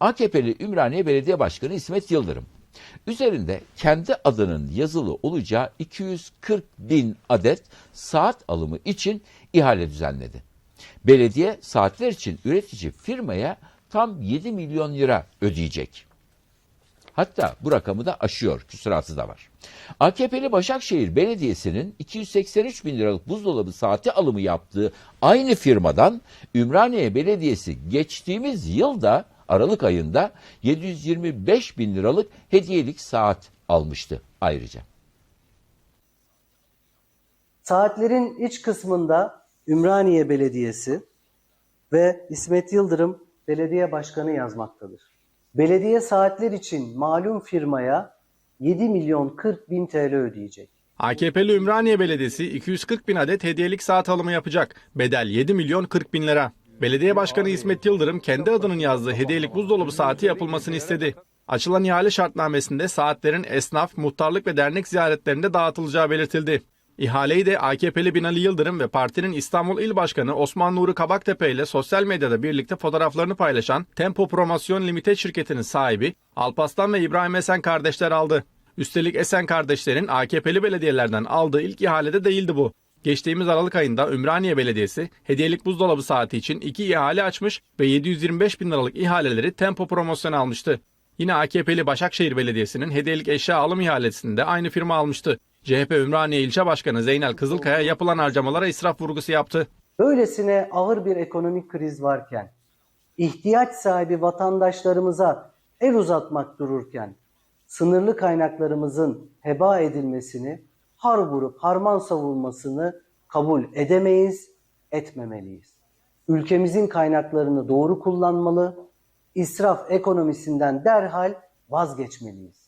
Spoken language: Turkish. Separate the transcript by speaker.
Speaker 1: AKP'li Ümraniye Belediye Başkanı İsmet Yıldırım üzerinde kendi adının yazılı olacağı 240 bin adet saat alımı için ihale düzenledi. Belediye saatler için üretici firmaya tam 7 milyon lira ödeyecek. Hatta bu rakamı da aşıyor, küsuratı da var. AKP'li Başakşehir Belediyesi'nin 283 bin liralık buzdolabı saati alımı yaptığı aynı firmadan Ümraniye Belediyesi geçtiğimiz yılda Aralık ayında 725 bin liralık hediyelik saat almıştı ayrıca.
Speaker 2: Saatlerin iç kısmında Ümraniye Belediyesi ve İsmet Yıldırım Belediye Başkanı yazmaktadır. Belediye saatler için malum firmaya 7 milyon 40 bin TL ödeyecek.
Speaker 3: AKP'li Ümraniye Belediyesi 240 bin adet hediyelik saat alımı yapacak. Bedel 7 milyon 40 bin lira. Belediye Başkanı İsmet Yıldırım kendi adının yazdığı hediyelik buzdolabı saati yapılmasını istedi. Açılan ihale şartnamesinde saatlerin esnaf, muhtarlık ve dernek ziyaretlerinde dağıtılacağı belirtildi. İhaleyi de AKP'li Binali Yıldırım ve partinin İstanbul İl Başkanı Osman Nuri Kabaktepe ile sosyal medyada birlikte fotoğraflarını paylaşan Tempo Promosyon Limited şirketinin sahibi Alpaslan ve İbrahim Esen kardeşler aldı. Üstelik Esen kardeşlerin AKP'li belediyelerden aldığı ilk ihalede değildi bu. Geçtiğimiz Aralık ayında Ümraniye Belediyesi hediyelik buzdolabı saati için iki ihale açmış ve 725 bin liralık ihaleleri Tempo Promosyon almıştı. Yine AKP'li Başakşehir Belediyesi'nin hediyelik eşya alım ihalesinde aynı firma almıştı. CHP Ümraniye İlçe Başkanı Zeynel Kızılkaya yapılan harcamalara israf vurgusu yaptı.
Speaker 2: Böylesine ağır bir ekonomik kriz varken, ihtiyaç sahibi vatandaşlarımıza el uzatmak dururken, sınırlı kaynaklarımızın heba edilmesini, har vurup harman savunmasını kabul edemeyiz, etmemeliyiz. Ülkemizin kaynaklarını doğru kullanmalı, israf ekonomisinden derhal vazgeçmeliyiz.